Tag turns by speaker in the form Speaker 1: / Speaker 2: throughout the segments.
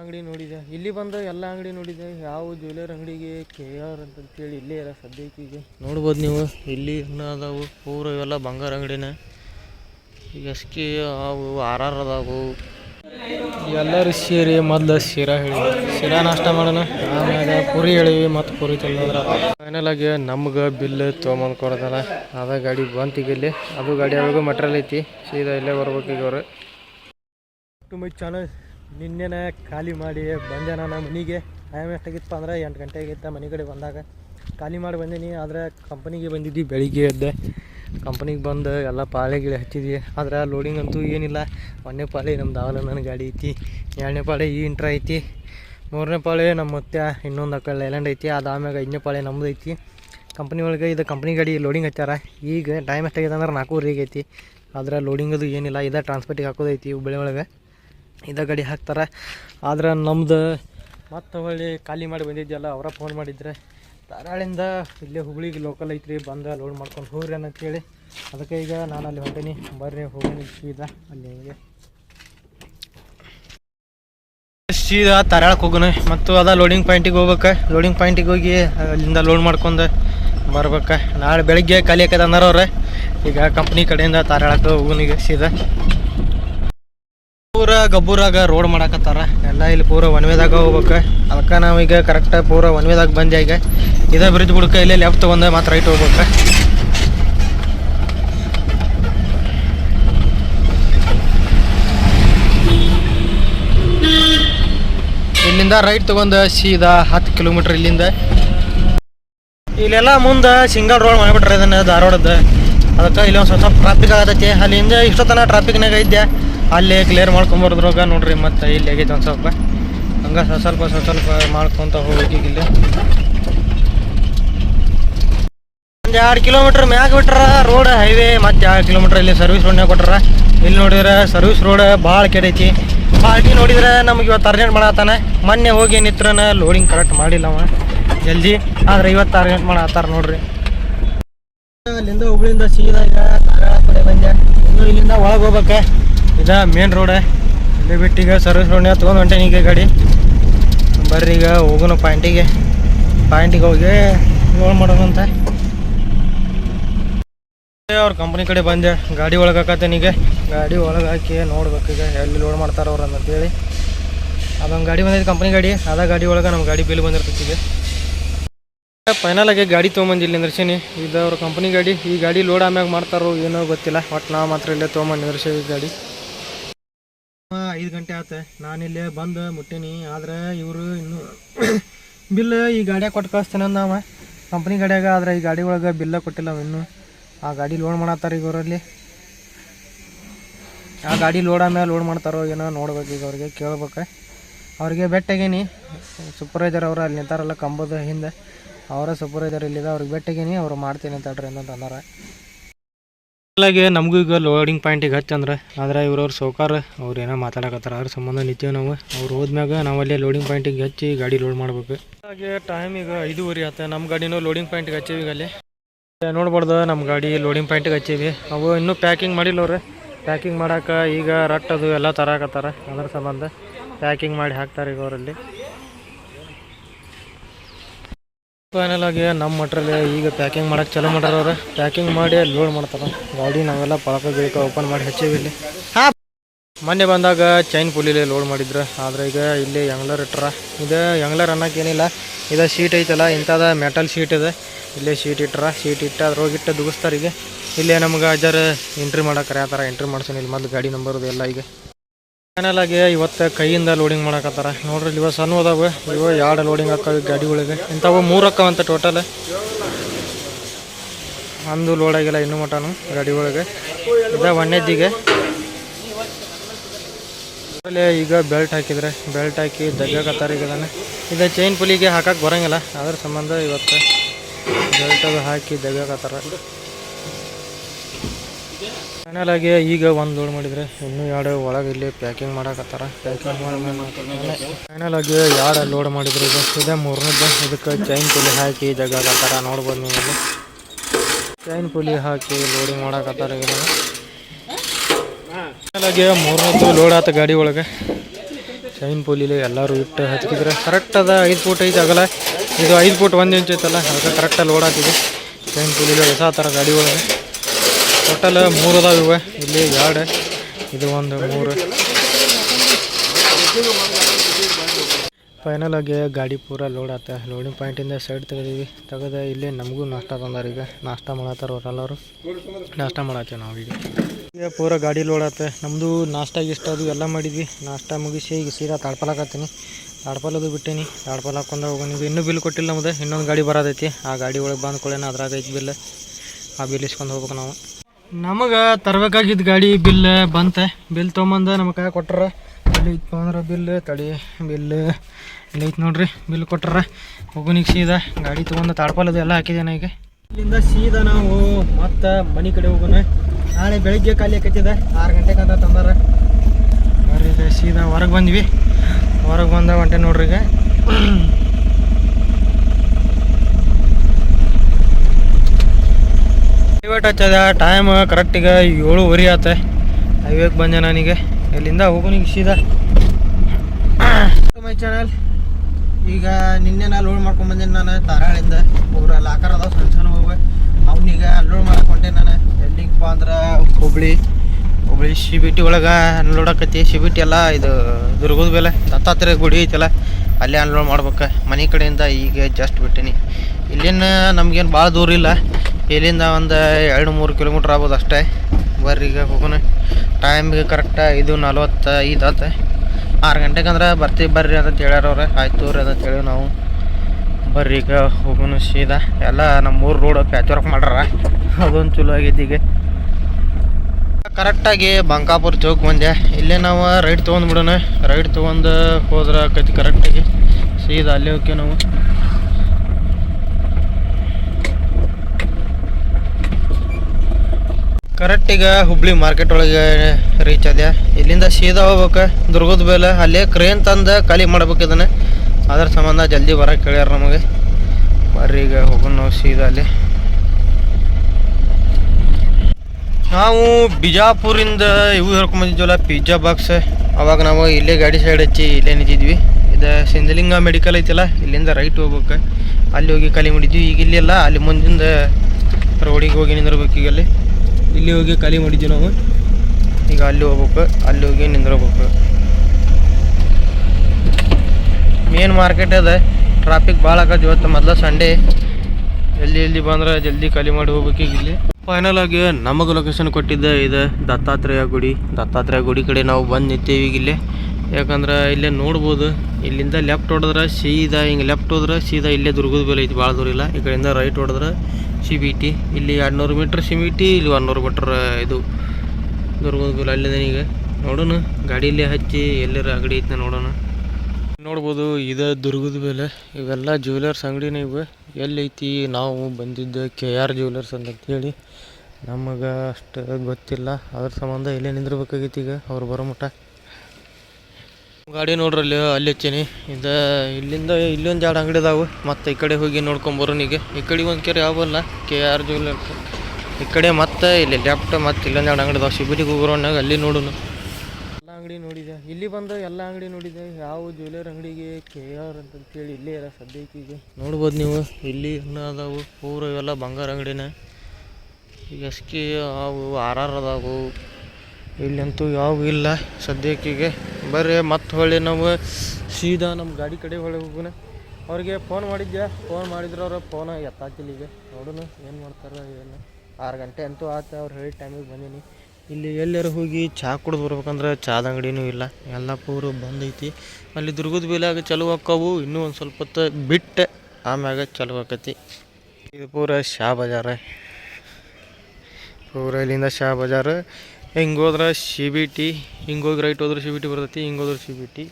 Speaker 1: ಅಂಗಡಿ ನೋಡಿದೆ. ಇಲ್ಲಿ ಬಂದ ಎಲ್ಲ ಅಂಗಡಿ ನೋಡಿದೆ. ಯಾವ ಜ್ಯುವೆಲರ್ ಅಂಗಡಿಗೆ ಕೆ ಆರ್ ಅಂತಂತೇಳಿ ಇಲ್ಲೇ ಇರ ಸದ್ಯಕ್ಕೆ ನೋಡ್ಬೋದು ನೀವು, ಇಲ್ಲಿ ಇನ್ನೂ ಅದಾವು, ಪೂರ ಇವೆಲ್ಲ ಬಂಗಾರ ಅಂಗಡಿನ. ಈಗ ಕೆ ಅವು, ಆರ್ ಆರ್ ಅದಾವು. ಎಲ್ಲರೂ ಸೇರಿ ಮೊದ್ಲು ಶಿರಾ ಹೇಳಿ. ಶಿರಾ ನಾಷ್ಟ ಮಾಡೋಣ? ಆಮೇಲೆ ಪುರಿ ಹೇಳಿವಿ, ಮತ್ತು ಪುರಿ ತಿನ್ನೋದ್ರ ಫೈನಲ್ ಆಗಿ ನಮ್ಗೆ ಬಿಲ್ ತೊಗೊಂಬಂದು ಕೊಡೋದಲ್ಲ. ಅದ ಗಾಡಿ ಬಂತೀಗ ಇಲ್ಲಿ. ಅದು ಗಾಡಿ ಒಳಗೂ ಮಟ್ರಲ್ ಐತಿ. ಸೀದಾ ಇಲ್ಲೇ ಬರ್ಬೇಕು ಈಗ ಅವರು. ತುಂಬ ಚಾನಲ್ ನಿನ್ನೆನ ಖಾಲಿ ಮಾಡಿ ಬಂದೆ ನಾನು ಮನೆಗೆ. ಟೈಮ್ ಎಷ್ಟಾಗಿತ್ತು ಅಂದ್ರೆ ಎಂಟು ಗಂಟೆ ಆಗಿತ್ತು ಮನೆ ಕಡೆ ಬಂದಾಗ. ಖಾಲಿ ಮಾಡಿ ಬಂದೀನಿ, ಆದರೆ ಕಂಪನಿಗೆ ಬಂದಿದ್ವಿ ಬೆಳಿಗ್ಗೆ ಎದ್ದೆ. ಕಂಪನಿಗೆ ಬಂದು ಎಲ್ಲ ಪಾಳೆ ಗಿಳಿ ಹಚ್ಚಿದ್ವಿ. ಆದ್ರೆ ಲೋಡಿಂಗ್ ಅಂತೂ ಏನಿಲ್ಲ. ಒಂದನೇ ಪಾಳೆ ನಮ್ಮ ದಾವಲ ನನ್ನ ಗಾಡಿ ಐತಿ. ಎರಡನೇ ಪಾಳೆ ಈ ಇಂಟ್ರ ಐತಿ. ಮೂರನೇ ಪಾಳೆ ನಮ್ಮ ಮತ್ತೆ ಇನ್ನೊಂದು ಅಕ್ಕ ಲೈಲ್ಯಾಂಡ್ ಐತಿ. ಅದು ಆಮ್ಯಾಗ ಐದನೇ ಪಾಳೆ ನಮ್ಮದು ಐತಿ. ಕಂಪ್ನಿ ಒಳಗೆ ಇದು ಕಂಪ್ನಿ ಗಾಡಿ ಲೋಡಿಂಗ್ ಹಚ್ಚಾರ ಈಗ ಟೈಮ್ ಎಷ್ಟಾಗಿದೆ ಅಂದ್ರೆ ನಾಲ್ಕೂವರೆಗೆ ಐತಿ. ಆದ್ರೆ ಅದು ಏನಿಲ್ಲ. ಇದೇ ಟ್ರಾನ್ಸ್ಪೋರ್ಟಿಗೆ ಹಾಕೋದೈತಿ ಹುಬ್ಬಳ್ಳಿ ಒಳಗೆ. ಇದ ಗಾಡಿ ಹಾಕ್ತಾರೆ. ಆದ್ರೆ ನಮ್ದು ಮತ್ತೆ ಹೊಳ್ಳಿ ಖಾಲಿ ಮಾಡಿ ಬಂದಿದ್ಯಲ್ಲ, ಅವರ ಫೋನ್ ಮಾಡಿದ್ರೆ, ಧಾರಾಳಿಂದ ಇಲ್ಲೇ ಹುಬ್ಳಿಗೆ ಲೋಕಲ್ ಐತ್ರಿ, ಬಂದು ಲೋಡ್ ಮಾಡ್ಕೊಂಡು ಹೋಗ್ರಿ ಅಂತೇಳಿ ಅದಕ್ಕೆ ಈಗ ನಾನು ಅಲ್ಲಿ ಹೊಂಟೇನಿ. ಬರ್ರಿ ಹೋಗಿ ಸೀದಾ ಅಲ್ಲಿ ಹಿಂಗೆ. ಸೀದಾ ತರಾಳಕ್ಕೆ ಹೋಗೋಣ ಮತ್ತು ಅದ ಲೋಡಿಂಗ್ ಪಾಯಿಂಟಿಗೆ ಹೋಗ್ಬೇಕು. ಲೋಡಿಂಗ್ ಪಾಯಿಂಟಿಗೆ ಹೋಗಿ, ಅಲ್ಲಿಂದ ಲೋಡ್ ಮಾಡ್ಕೊಂಡು ಬರ್ಬೇಕು. ನಾಳೆ ಬೆಳಗ್ಗೆ ಖಾಲಿ ಹಾಕದ ಅಂದಾರವ್ರೆ ಈಗ ಕಂಪ್ನಿ ಕಡೆಯಿಂದ ತಾರಾಳಕ್ಕೆ ಹೋಗೋಣ ಈಗ ಸೀದಾ. ಪೂರ ಗಬ್ಬೂರಾಗ ರೋಡ್ ಮಾಡಾಕತ್ತಾರ. ಎಲ್ಲ ಇಲ್ಲಿ ಪೂರ ಒನ್ವೇದಾಗ ಹೋಗ್ಬೇಕು. ಅದಕ್ಕೆ ನಾವೀಗ ಕರೆಕ್ಟ್ ಪೂರ ಒನ್ವೇದಾಗ ಬಂದೆ ಈಗ. ಇದೇ ಬ್ರಿಡ್ಜ್ ಬಿಡ್ಕ ಇಲ್ಲೇ ಲೆಫ್ಟ್ ತಗೊಂಡು ಮಾತ್ರ ರೈಟ್ ಹೋಗ್ಬೇಕು. ಇಲ್ಲಿಂದ ರೈಟ್ ತಗೊಂಡು ಸೀದಾ ಹತ್ತು ಕಿಲೋಮೀಟರ್ ಇಲ್ಲಿಂದ. ಇಲ್ಲೆಲ್ಲ ಮುಂದೆ ಸಿಂಗಲ್ ರೋಡ್ ಮಾಡಿಬಿಟ್ರೆ ಇದನ್ನ ಧಾರವಾಡದ. ಅದಕ್ಕೆ ಇಲ್ಲಿ ಒಂದು ಸ್ವಲ್ಪ ಟ್ರಾಫಿಕ್ ಆಗತೈತಿ. ಅಲ್ಲಿಂದ ಇಷ್ಟೊತ್ತನ ಟ್ರಾಫಿಕ್ನಾಗ ಇದ್ದೆ ಅಲ್ಲಿ ಕ್ಲಿಯರ್ ಮಾಡ್ಕೊಂಬರ್ದ್ರಾಗ ನೋಡ್ರಿ ಮತ್ತೆ ಇಲ್ಲಿ ಆಗೈತೆ ಒಂದು ಸ್ವಲ್ಪ. ಹಂಗೆ ಸ್ವಲ್ಪ ಸ್ವಲ್ಪ ಸ್ವಲ್ಪ ಮಾಡ್ಕೊತ ಇಲ್ಲಿ. ಒಂದು ಎರಡು ಕಿಲೋಮೀಟ್ರ್ ಮ್ಯಾಗ ಬಿಟ್ರ ರೋಡ್ ಹೈವೇ ಮತ್ತೆ ಎರಡು ಕಿಲೋಮೀಟ್ರ್ ಇಲ್ಲಿ ಸರ್ವಿಸ್ ರೋಡ್ನಾಗ ಕೊಟ್ರ. ಇಲ್ಲಿ ನೋಡಿದ್ರೆ ಸರ್ವಿಸ್ ರೋಡ್ ಭಾಳ ಕೆಡೈತಿ ಪಾರ್ಟಿ ನೋಡಿದ್ರೆ ನಮ್ಗೆ ಇವತ್ತು ಅರ್ಜೆಂಟ್ ಮಾಡತ್ತಾನ ಮೊನ್ನೆ ಹೋಗಿ ನಿತ್ರನ ಲೋಡಿಂಗ್ ಕರೆಕ್ಟ್ ಮಾಡಿಲ್ಲ ಅವ. ಜಲ್ದಿ ಆದ್ರೆ ಇವತ್ತು ಅರ್ಜೆಂಟ್ ಮಾಡತ್ತಾರ ನೋಡ್ರಿ. ಅಲ್ಲಿಂದ ಹುಬ್ಳಿಂದ ಸೀದಾಗ ಕಡೆ ಬಂದೆ. ಇನ್ನು ಇಲ್ಲಿಂದ ಒಳಗೆ ಹೋಗ್ಬೇಕು. ಇದ ಮೇನ್ ರೋಡ್ ಇಲ್ಲಿ ಬಿಟ್ಟು ಈಗ ಸರ್ವಿಸ್ ರೋಡ್ನ ತೊಗೊಂಡು ಹೊಂಟೇನಿ ಈಗ ಗಾಡಿ. ಬರ್ರಿ ಈಗ ಹೋಗೋಣ ಪಾಯಿಂಟಿಗೆ ಪಾಯಿಂಟಿಗೆ ಹೋಗಿ ಲೋಡ್ ಮಾಡೋಣಂತ. ಅವ್ರ ಕಂಪ್ನಿ ಕಡೆ ಬಂದೆ. ಗಾಡಿ ಒಳಗೆ ಹಾಕತ್ತೇನೆ ಈಗ. ಗಾಡಿ ಒಳಗೆ ಹಾಕಿ ನೋಡ್ಬೇಕು ಈಗ ಎಲ್ಲಿ ಲೋಡ್ ಮಾಡ್ತಾರ ಅವ್ರು ಅಂತೇಳಿ ಅದೊಂದು ಗಾಡಿ ಬಂದೈತಿ ಕಂಪ್ನಿ ಗಾಡಿ. ಅದ ಗಾಡಿ ಒಳಗೆ ನಮ್ಮ ಗಾಡಿ ಬಿಲ್ ಬಂದಿರ್ತೈತಿ ಈಗ. ಫೈನಲ್ ಆಗಿ ಗಾಡಿ ತೊಗೊಂಬಂದು ಇಲ್ಲಿ ನಿಂದ್ರಸೀನಿ. ಇದು ಅವ್ರ ಕಂಪ್ನಿ ಗಾಡಿ. ಈ ಗಾಡಿ ಲೋಡ್ ಆಮ್ಯಾಗ ಮಾಡ್ತಾರೋ ಏನೋ ಗೊತ್ತಿಲ್ಲ. ಒಟ್ಟು ನಾವು ಮಾತ್ರ ಇಲ್ಲೇ ತೊಗೊಂಬಂದು ನಿಂದ್ರಸೀವಿ ಗಾಡಿ. ಐದು ಗಂಟೆ ಆತ. ನಾನಿಲ್ಲೇ ಬಂದು, ಮುಟ್ಟೀನಿ. ಆದ್ರೆ ಇವರು ಇನ್ನು ಬಿಲ್ ಈ ಗಾಡಿಯಾಗ ಕೊಟ್ಟು ಕಳಿಸ್ತೇನೆ ಅಂದ ಕಂಪ್ನಿ ಗಾಡಿಯಾಗ, ಆದ್ರೆ ಈ ಗಾಡಿ ಒಳಗೆ ಬಿಲ್ಲ ಕೊಟ್ಟಿಲ್ಲ ಅವ ಇನ್ನೂ. ಆ ಗಾಡಿ ಲೋಡ್ ಮಾಡತ್ತಾರ ಈಗ ಅವರಲ್ಲಿ. ಆ ಗಾಡಿ ಲೋಡ್ ಆಮೇಲೆ ಲೋಡ್ ಮಾಡ್ತಾರೋ ಏನೋ ನೋಡ್ಬೇಕು ಈಗ ಅವ್ರಿಗೆ, ಕೇಳ್ಬೇಕು. ಅವ್ರಿಗೆ ಬೆಟ್ಟಾಗೇನಿ ಸೂಪರ್ವೈಸರ್ ಅವರು ಅಲ್ಲಿ ನಿಂತಾರಲ್ಲ ಕಂಬದ ಹಿಂದೆ. ಅವರ ಸೂಪರ್ವೈಸರ್ ಇಲ್ಲಿದೆ. ಅವ್ರಿಗೆ ಬೆಟ್ಟಾಗೇನಿ ಅವ್ರು ಮಾಡ್ತೀನಿ ಅಂತ ಹೇಳ್ರಿ ಅಂತ ಹಾಗೆ ನಮಗೂ ಈಗ ಲೋಡಿಂಗ್ ಪಾಯಿಂಟಿಗೆ ಹಚ್ಚಂದ್ರೆ ಆದ್ರೆ ಇವ್ರವ್ರು ಸೌಕಾರ ಅವ್ರು ಏನೋ ಮಾತಾಡಕತ್ತಾರ. ಅವ್ರ ಸಂಬಂಧ ನಿಂತೀವಿ ನಾವು, ಅವ್ರು ಹೋದ್ಮ್ಯಾಗ ನಾವು ಅಲ್ಲೇ ಲೋಡಿಂಗ್ ಪಾಯಿಂಟಿಗೆ ಹಚ್ಚಿ ಗಾಡಿ ಲೋಡ್ ಮಾಡ್ಬೇಕು. ಹಾಗೆ ಟೈಮ್ ಈಗ ಐದೂವರೆ ಆತ ನಮ್ಮ ಗಾಡಿನೂ ಲೋಡಿಂಗ್ ಪಾಯಿಂಟಿಗೆ ಹಚ್ಚೀವಿ ಈಗ ಅಲ್ಲಿ. ನೋಡ್ಬಾರ್ದು ನಮ್ಮ ಗಾಡಿ ಲೋಡಿಂಗ್ ಪಾಯಿಂಟಿಗೆ ಹಚ್ಚೀವಿ. ಅವು ಇನ್ನೂ ಪ್ಯಾಕಿಂಗ್ ಮಾಡಿಲ್ಲ ಅವ್ರು ಪ್ಯಾಕಿಂಗ್ ಮಾಡೋಕೆ ಈಗ ರಟ್ ಅದು ಎಲ್ಲ ತರಾಕತ್ತಾರ ಅದ್ರ ಸಂಬಂಧ. ಪ್ಯಾಕಿಂಗ್ ಮಾಡಿ ಹಾಕ್ತಾರೆ ಈಗ ಅವರಲ್ಲಿ. ಫೈನಲ್ ಆಗಿ ನಮ್ಮ ಮಟ್ರಲ್ಲಿ ಈಗ ಪ್ಯಾಕಿಂಗ್ ಮಾಡಕ್ಕೆ ಚಲೋ ಮಾಡ್ಯಾರ ಅವ್ರು. ಪ್ಯಾಕಿಂಗ್ ಮಾಡಿ ಲೋಡ್ ಮಾಡ್ತಾರೆ. ಗಾಡಿ ನಾವೆಲ್ಲ ಪಳಕ ಬೇಕು ಓಪನ್ ಮಾಡಿ ಹಚ್ಚೀವಿ ಇಲ್ಲಿ. ಮೊನ್ನೆ ಬಂದಾಗ ಚೈನ್ ಪುಲಿಲಿ ಲೋಡ್ ಮಾಡಿದ್ರು. ಆದರೆ ಈಗ ಇಲ್ಲಿ ಯಂಗ್ಲರ್ ಇಟ್ರ. ಇದು ಯಂಗ್ಲರ್ ಅನ್ನೋಕ್ಕೇನಿಲ್ಲ ಇದು ಶೀಟ್ ಐತಲ್ಲ, ಇಂಥದ ಮೆಟಲ್ ಶೀಟ್ ಇದೆ. ಇಲ್ಲೇ ಶೀಟ್ ಇಟ್ರ. ಶೀಟ್ ಇಟ್ಟು ಅದ್ರೊಳಗಿಟ್ಟು ದುಗಿಸ್ತಾರೆ ಈಗ. ಇಲ್ಲೇ ನಮ್ಗೆ ಅಜ್ಜಾರ ಎಂಟ್ರಿ ಮಾಡಕ್ಕೆ ಥರ ಎಂಟ್ರಿ ಮಾಡ್ಸೋಣ ಇಲ್ಲಿ ಮೊದಲು ಗಾಡಿ ನಂಬರ್ದು ಎಲ್ಲ ಈಗ. ಫೈನಲ್ ಆಗಿ ಇವತ್ತು ಕೈಯಿಂದ ಲೋಡಿಂಗ್ ಮಾಡಕತ್ತಾರ. ನೋಡ್ರಿ, ಇವ ಸಣ್ಣ ಅದಾವ. ಇವ ಎರಡು ಲೋಡಿಂಗ್ ಹಾಕವ ಗಾಡಿಗಳಿಗೆ. ಇಂಥವು ಮೂರು ಹಾಕವಂತ ಟೋಟಲ್ ಒಂದು ಲೋಡ್ ಆಗಿಲ್ಲ ಇನ್ನು ಮಟನು ಗಾಡಿ ಒಳಗೆ ಇದ ಒಣ್ಣೆದ್ದಿಗೆ ಈಗ ಬೆಲ್ಟ್ ಹಾಕಿದ್ರೆ ಬೆಲ್ಟ್ ಹಾಕಿ ದಗ್ಗಕತ್ತಾರ ಈಗ ಇದು ಚೈನ್ ಪುಲಿಗೆ ಹಾಕಕ್ಕೆ ಬರಂಗಿಲ್ಲ. ಅದ್ರ ಸಂಬಂಧ ಇವತ್ತು ಬೆಲ್ಟ್ ಅದು ಹಾಕಿ ದಗ್ಗಕತ್ತಾರ ಫೈನಲ್ ಆಗಿ ಈಗ ಒಂದು ಲೋಡ್ ಮಾಡಿದ್ರೆ ಇನ್ನೂ ಎರಡು ಒಳಗೆ ಇಲ್ಲಿ ಪ್ಯಾಕಿಂಗ್ ಮಾಡಕತ್ತಾರ? ಪ್ಯಾಕಿಂಗ್ ಆಗಿ ಎರಡು ಲೋಡ್ ಮಾಡಿದ್ರು ಈಗ? ಇದೇ ಮೂರನೇದ್ದು ಇದಕ್ಕೆ ಚೈನ್ ಪುಲಿ ಹಾಕಿ ಜಗ್ಗಾಕತ್ತಾರ ನೋಡ್ಬೋದು ನೀವು ಚೈನ್ ಪುಲಿ ಹಾಕಿ ಲೋಡಿಂಗ್ ಮಾಡಕತ್ತಾರ ಈಗ ಫೈನಲ್ ಆಗಿ ಮೂರನೇದು ಲೋಡ್ ಆತ ಗಾಡಿ ಒಳಗೆ. ಚೈನ್ ಪುಲಿಲಿ ಎಲ್ಲರೂ ಇಟ್ಟು ಹಚ್ಚಿದ್ರೆ ಕರೆಕ್ಟ್ ಅದ. ಐದು ಫೂಟ್ ಐದು ಆಗಲ್ಲ. ಇದು ಐದು ಫೂಟ್ ಒಂದು ಇಂಚ್ ಐತಲ್ಲ. ಅದಕ್ಕೆ ಕರೆಕ್ಟಾಗಿ ಲೋಡ್ ಹಾಕಿದೆ. ಚೈನ್ ಪುಲಿಲಿ ಹೊಸ ಥರ ಗಾಡಿ ಒಳಗೆ. ಟೋಟಲ್ ಮೂರು ಅದಾವ ಇವೆ. ಇಲ್ಲಿ ಎರಡು, ಇದು ಒಂದು ಮೂರು. ಫೈನಲ್ ಆಗಿ ಗಾಡಿ ಪೂರ ಲೋಡ್ ಆತ. ಲೋಡಿಂಗ್ ಪಾಯಿಂಟಿಂದ ಸೈಡ್ ತೆಗೆದೀವಿ. ತೆಗೆದ ಇಲ್ಲಿ ನಮಗೂ ನಾಷ್ಟ ತಂದಾರ ಈಗ. ನಾಷ್ಟ ಮಾಡತ್ತಾರ ಅವರೆಲ್ಲರೂ ನಾಷ್ಟ ಮಾಡತ್ತೇವೆ ನಾವು ಈಗ. ಈಗ ಪೂರ ಗಾಡಿ ಲೋಡ್ ಆತ. ನಮ್ಮದು ನಾಷ್ಟ ಇಷ್ಟ ಅದು ಎಲ್ಲ ಮಾಡಿದ್ವಿ. ನಾಷ್ಟ ಮುಗಿಸಿ ಈಗ ಸೀದಾ ತಾಡ್ಪಲಾಕತ್ತೀನಿ ತಾಡ್ಪಲದು ಬಿಟ್ಟೇನಿ. ತಾಡ್ಪಾಲ ಹಾಕೊಂಡು ಹೋಗೋಣ. ಈಗ ಇನ್ನೂ ಬಿಲ್ ಕೊಟ್ಟಿಲ್ಲ ನಮ್ದು. ಇನ್ನೊಂದು ಗಾಡಿ ಬರೋದೈತಿ ಆ ಗಾಡಿ ಒಳಗೆ ಬಂದ್ಕೊಳ್ಳೇನ ಅದ್ರಾಗ ಐತಿ ಬಿಲ್. ಆ ಬಿಲ್ ಇಸ್ಕೊಂಡು ಹೋಗ್ಬೇಕು ನಾವು. ನಮಗೆ ತರಬೇಕಾಗಿದ್ದ ಗಾಡಿ ಬಿಲ್ ಬಂತೆ. ಬಿಲ್ ತೊಗೊಂಬಂದು ನಮಗೆ ಕೈ ಕೊಟ್ರ. ಬಿಲ್ ಇತ್ತು ಅಂದ್ರೆ ಬಿಲ್, ತಡಿ, ಬಿಲ್. ಇಲ್ಲಿ ಐತೆ ನೋಡ್ರಿ, ಬಿಲ್ ಕೊಟ್ರ. ಹೋಗೋನಿಗೆ ಸೀದಾ ಗಾಡಿ ತೊಗೊಂಡು ತಾಡ್ಪಲದು ಎಲ್ಲ ಹಾಕಿದ್ದೇನೆ ಈಗ. ಇಲ್ಲಿಂದ ಸೀದಾ ನಾವು ಮತ್ತೆ ಮನೆ ಕಡೆ ಹೋಗೋಣ. ನಾಳೆ ಬೆಳಿಗ್ಗೆ ಖಾಲಿ ಆಕೈತಿದೆ ಆರು ಗಂಟೆಗೆ ಅಂತ ತಂದಾರ. ಬರೀ ಸೀದಾ ಹೊರಗೆ ಬಂದ್ವಿ. ಹೊರಗೆ ಬಂದ ಹೊಂಟೆ ನೋಡ್ರಿ ಈಗ. ಪ್ರೈವೇಟ್ ಹಚ್ಚದ ಟೈಮ್ ಕರೆಕ್ಟಿಗೆ ಏಳುವರೆ ಆತ. ಹೈವೇಗೆ ಬಂದೆ ನನಗೆ. ಇಲ್ಲಿಂದ ಹೋಗೋನಿಗೆ ಸೀದಾ. ಮೈ ಚಾನಲ್ ಈಗ ನಿನ್ನೆ ನಾ ಲೋಡ್ ಮಾಡ್ಕೊಂಡ್ ಬಂದೇನೆ ನಾನು? ತಾರಾಳಿಂದ. ಊರ ಲಾಕರ್ ಅದಾವ, ಸಣ್ಣ ಸಣ್ಣ ಹೋಗಿ ಅವ್ನೀಗ ಅನ್ಲೋಡ್ ಮಾಡ್ಕೊಂಡೆ ನಾನು. ಎಲ್ಲಿಗಪ್ಪ ಅಂದ್ರೆ Hubli. Hubli C B T ಒಳಗೆ ಅನ್ಲೋಡ್ ಆಕತಿ. ಸಿ ಬಿ ಟಿ ಎಲ್ಲ ಇದು ದುರ್ಗದ ಬೆಲೆ. ದತ್ತಾತ್ರೇಯ ಗುಡಿ ಐತಲ್ಲ, ಅಲ್ಲೇ ಅನ್ಲೋಡ್ ಮಾಡ್ಬೇಕು. ಮನೆ ಕಡೆಯಿಂದ ಈಗ ಜಸ್ಟ್ ಬಿಟ್ಟಿನಿ. ಇಲ್ಲಿನ ನಮ್ಗೇನು ಭಾಳ ದೂರ ಇಲ್ಲ. ಇಲ್ಲಿಂದ ಒಂದು ಎರಡು ಮೂರು ಕಿಲೋಮೀಟ್ರ್ ಆಗ್ಬೋದು ಅಷ್ಟೇ. ಬರ್ರಿ ಈಗ ಹೋಗೋಣ. ಟೈಮಿಗೆ ಕರೆಕ್ಟ ಐದು ನಲ್ವತ್ತೈದು ಆತ ಆರು ಗಂಟೆಗೆ ಅಂದ್ರೆ ಬರ್ತೀವಿ ಬರ್ರಿ ಅಂತ ಹೇಳ್ಯಾರ ಅವ್ರೆ. ಆಯ್ತು ರೀ ಅಂತ ಹೇಳಿ ನಾವು ಬರ್ರಿ ಈಗ ಹೋಗೋಣ ಸೀದಾ. ಎಲ್ಲ ನಮ್ಮ ಊರು ರೋಡ್ ಪ್ಯಾಚ್ ವರ್ಕ್ ಮಾಡ್ಯಾರ. ಅದೊಂದು ಚಲೋ ಆಗೈತಿ ಈಗ. ಕರೆಕ್ಟಾಗಿ ಬಂಕಾಪುರ ಚೌಕ್ ಬಂದೆ. ಇಲ್ಲೇ ನಾವು ರೈಟ್ ತೊಗೊಂಡ್ಬಿಡೋಣ ರೈಟ್ ತೊಗೊಂಡು ಹೋದ್ರೆ ಆಕೈತಿ ಕರೆಕ್ಟಾಗಿ ಸೀದಾ ಅಲ್ಲಿ ಹೋಗಿ ನಾವು. ಕರೆಕ್ಟ್ ಈಗ ಹುಬ್ಳಿ ಮಾರ್ಕೆಟ್ ಒಳಗೆ ರೀಚ್ ಆದ್ಯಾ? ಇಲ್ಲಿಂದ ಸೀದಾ ಹೋಗ್ಬೇಕು, ದುರ್ಗದ ಬೇಲೆ ಅಲ್ಲೇ ಕ್ರೇನ್ ತಂದು ಖಾಲಿ ಮಾಡ್ಬೇಕು ಇದನ್ನ. ಅದ್ರ ಸಂಬಂಧ ಜಲ್ದಿ ಬರಕ್ಕೆ ಕೇಳ್ಯಾರ ನಮಗೆ. ಬರ್ರಿ ಈಗ ಹೋಗೋಣ ನಾವು ಸೀದಾ ಅಲ್ಲಿ. ನಾವು ಬಿಜಾಪುರಿಂದ ಇವು ಹೇಳ್ಕೊಂಬಂದಿದ್ವಲ್ಲ ಪಿಜ್ಜಾ ಬಾಕ್ಸ್ ಅವಾಗ ನಾವು ಇಲ್ಲೇ ಗಾಡಿ ಸೈಡ್ ಹಚ್ಚಿ ಇಲ್ಲೇ ನಿಂತಿದ್ವಿ. ಇದು ಸಿಂಧಲಿಂಗ ಮೆಡಿಕಲ್ ಐತಲ್ಲ, ಇಲ್ಲಿಂದ ರೈಟ್ ಹೋಗ್ಬೇಕು. ಅಲ್ಲಿ ಹೋಗಿ ಖಾಲಿ ಮಾಡಿದ್ವಿ. ಈಗ ಇಲ್ಲೆಲ್ಲ ಅಲ್ಲಿ ಮುಂದಿಂದ ರೋಡಿಗೆ ಹೋಗಿ ನಿಂದಿರ್ಬೇಕು ಈಗ ಅಲ್ಲಿ. ಇಲ್ಲಿ ಹೋಗಿ ಖಾಲಿ ಮಾಡಿದ್ವಿ ನಾವು. ಈಗ ಅಲ್ಲಿ ಹೋಗ್ಬೇಕು, ಅಲ್ಲಿ ಹೋಗಿ ನಿಂದ್ರೋಗ್ಬೇಕು ಮೇನ್ ಮಾರ್ಕೆಟ್ ಅದ. ಟ್ರಾಫಿಕ್ ಭಾಳ ಆಗತ್ತೆ ಇವತ್ತು. ಮೊದಲ ಸಂಡೇ ಎಲ್ಲಿ ಎಲ್ಲಿ ಬಂದ್ರೆ ಜಲ್ದಿ ಖಾಲಿ ಮಾಡಿ ಹೋಗ್ಬೇಕು ಈಗ ಇಲ್ಲಿ. ಫೈನಲ್ ಆಗಿ ನಮಗೆ ಲೊಕೇಶನ್ ಕೊಟ್ಟಿದ್ದೆ ಇದು ದತ್ತಾತ್ರೇಯ ಗುಡಿ. ದತ್ತಾತ್ರೇಯ ಗುಡಿ ಕಡೆ ನಾವು ಬಂದು ನಿಂತೇವಿ ಈಗ ಇಲ್ಲಿ. ಯಾಕಂದ್ರೆ ಇಲ್ಲೇ ನೋಡ್ಬೋದು. ಇಲ್ಲಿಂದ ಲೆಫ್ಟ್ ಹೊಡೆದ್ರೆ ಸೀದಾ ಹಿಂಗೆ ಲೆಫ್ಟ್ ಹೋದ್ರೆ ಸೀದಾ ಇಲ್ಲೇ ದುರ್ಗದ ಬೆಲೆ ಐತಿ, ಭಾಳ ದೂರ ಇಲ್ಲ. ಈ ಕಡೆಯಿಂದ ರೈಟ್ ಹೊಡೆದ್ರೆ ಸಿ ಬಿ ಟಿ ಇಲ್ಲಿ ಎರಡುನೂರು ಮೀಟ್ರ್ ಸಿ ಬಿ ಟಿ ಇಲ್ಲಿ ಒಂದೂರು ಮೀಟ್ರ್ ಇದು. ದುರ್ಗದ ಅಲ್ಲಿದೆ ಈಗ. ನೋಡೋಣ, ಗಾಡಿಯಲ್ಲಿ ಹಚ್ಚಿ ಎಲ್ಲರ ಅಂಗಡಿ ಐತೆ ನೋಡೋಣ. ನೋಡ್ಬೋದು, ಇದು ದುರ್ಗದ ಬೆಲೆ. ಇವೆಲ್ಲ ಜ್ಯುವೆಲರ್ಸ್ ಅಂಗಡಿನೇ ಇವೆ. ಎಲ್ಲೈತಿ ನಾವು ಬಂದಿದ್ದು ಕೆ ಆರ್ ಜ್ಯುವೆಲರ್ಸ್ ಅಂತ ಹೇಳಿ ನಮಗೆ ಅಷ್ಟು ಗೊತ್ತಿಲ್ಲ. ಅದ್ರ ಸಂಬಂಧ ಎಲ್ಲೇ ನಿಂದಿರ್ಬೇಕಾಗೈತಿ ಈಗ. ಅವ್ರು ಬರೋ ಮಟ್ಟ. ಗಾಡಿ ನೋಡ್ರಿ ಅಲ್ಲಿ ಹಚ್ಚೀನಿ. ಇದು ಇಲ್ಲಿಂದ ಇಲ್ಲೊಂದು ಎರಡು ಅಂಗಡಿ ಅದಾವು. ಮತ್ತು ಈ ಕಡೆ ಹೋಗಿ ಈಗ. ಈ ಕಡೆ ಒಂದು ಕೆರೆ ಯಾವಲ್ಲ ಕೆ ಆರ್ ಜ್ಯುವೆಲರ್ಸ್ ಈ ಕಡೆ ಮತ್ತೆ ಇಲ್ಲಿ ಲೆಫ್ಟ್ ಮತ್ತು ಇಲ್ಲೊಂದು ಎರಡು ಅಂಗಡಿ ಅದಾವೆ. ಶಿಬಿಟಿಗೆ ಹೋಗೋಣಾಗ ಅಲ್ಲಿ ನೋಡೋಣ ಎಲ್ಲ ಅಂಗಡಿ ನೋಡಿದೆ. ಇಲ್ಲಿ ಬಂದು ಎಲ್ಲ ಅಂಗಡಿ ನೋಡಿದೆ. ಯಾವ ಜ್ಯುವೆಲರ್ ಅಂಗಡಿಗೆ ಕೆ ಆರ್ ಅಂತಂತೇಳಿ ಇಲ್ಲೇ ಇರ ಸದ್ಯಕ್ಕೆ ಈಗ. ನೋಡ್ಬೋದು ನೀವು. ಇಲ್ಲಿ ಇನ್ನೂ ಅದಾವು. ಪೂರ ಇವೆಲ್ಲ ಬಂಗಾರ ಅಂಗಡಿನೇ. ಈಗ ಎಸ್ ಕೆ ಅವು ಆರ್ ಆರ್ ಅದಾವು. ಇಲ್ಲಂತೂ ಯಾವ ಇಲ್ಲ. ಸದ್ಯಕ್ಕೆ ಬರ್ರಿ ಮತ್ತೆ ಹೊಳ್ಳಿ ನಾವು. ಸೀದಾ ನಮ್ಮ ಗಾಡಿ ಕಡೆ ಹೊಳ್ಳಿ ಹೋಗೋಣ. ಅವ್ರಿಗೆ ಫೋನ್ ಮಾಡಿದ್ದೆ ಫೋನ್ ಮಾಡಿದ್ರೆ ಅವ್ರ ಫೋನ್ ಎತ್ತಾಕಿಲ್ಲ ಈಗ. ನೋಡೋಣ, ಏನು ಮಾಡ್ತಾರೆ ಏನು. ಆರು ಗಂಟೆ ಅಂತೂ ಆತು, ಅವ್ರು ಹೇಳಿದ ಟೈಮಿಗೆ ಬಂದೀನಿ. ಇಲ್ಲಿ ಎಲ್ಲರೂ ಹೋಗಿ ಚಹಾ ಕುಡ್ದು ಬರ್ಬೇಕಂದ್ರೆ ಚಹಾದ ಅಂಗಡಿನೂ ಇಲ್ಲ. ಎಲ್ಲ ಪೂರು ಬಂದೈತಿ. ಅಲ್ಲಿ ದುರ್ಗದ ಬೀಲಾಗ ಚಲೋ ಹಾಕವು ಇನ್ನೂ ಒಂದು ಸ್ವಲ್ಪ ಹೊತ್ತು ಬಿಟ್ಟು ಆಮ್ಯಾಗ ಚಲೋ ಆಕತಿ. ಇದು ಪೂರ ಶಾ ಬಜಾರ. ಪೂರ ಇಲ್ಲಿಂದ ಶಾ ಬಜಾರ್. ಹಿಂಗೆ ಹೋದ್ರೆ ಸಿ ಬಿ ಟಿ ಹಿಂಗೆ ಹೋಗಿ ರೈಟ್ ಹೋದ್ರೆ ಸಿ ಬಿ ಟಿ ಬರ್ತೈತಿ ಹಿಂಗೆ ಹೋದ್ರೆ ಸಿ ಬಿ ಟಿ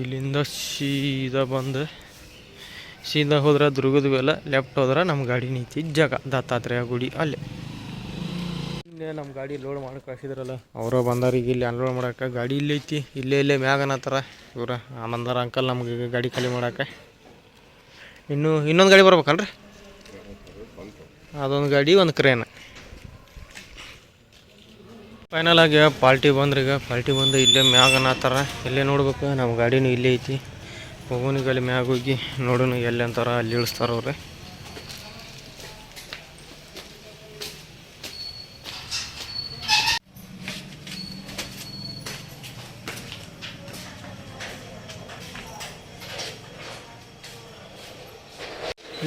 Speaker 1: ಇಲ್ಲಿಂದ ಸೀದಾ ಬಂದು, ಸೀದಾ ಹೋದ್ರೆ ದುರ್ಗದ ಎಲ್ಲ ಲೆಫ್ಟ್ ಹೋದ್ರೆ ನಮ್ಮ ಗಾಡಿ ನಿಂತಿ ಜಾಗ, ದತ್ತಾತ್ರೇಯ ಗುಡಿ ಅಲ್ಲೇ. ಇಲ್ಲೇ ನಮ್ಮ ಗಾಡಿ ಲೋಡ್ ಮಾಡಿ ಕಳಿಸಿದ್ರಲ್ಲ, ಅವರು ಬಂದಾರ ಈಗ ಇಲ್ಲಿ ಅನ್ಲೋಡ್ ಮಾಡೋಕೆ ಗಾಡಿ ಇಲ್ಲೇ ಐತಿ, ಇಲ್ಲೇ ಇಲ್ಲೇ ಮ್ಯಾಗ ಅನ್ನತ್ತಾರ ಇವ್ರ, ಆನಂದರ ಅಂಕಲ್ ನಮ್ಗೆ ಗಾಡಿ ಖಾಲಿ ಮಾಡೋಕೆ. ಇನ್ನು ಇನ್ನೊಂದು ಗಾಡಿ ಬರ್ಬೇಕಲ್ರಿ? ಅದೊಂದು ಗಾಡಿ, ಒಂದು ಕ್ರೇನ್ ಫೈನಲ್ ಆಗಿ ಪಾಲ್ಟಿ ಬಂದ್ರೀಗ ಪಾಲ್ಟಿ ಬಂದು ಇಲ್ಲೇ ಮ್ಯಾಗ ಅನ್ನತ್ತಾರ ಇಲ್ಲೇ ನೋಡ್ಬೇಕು ನಮ್ಮ ಗಾಡಿನೂ ಇಲ್ಲೇ ಐತಿ. ಹೋಗೋನಿಗೆ ಅಲ್ಲಿ ಮ್ಯಾಗ ಹೋಗಿ ನೋಡೋಣ ಎಲ್ಲಿ ಅಂತಾರ, ಅಲ್ಲಿ ಇಳಿಸ್ತಾರ ಅವ್ರೆ.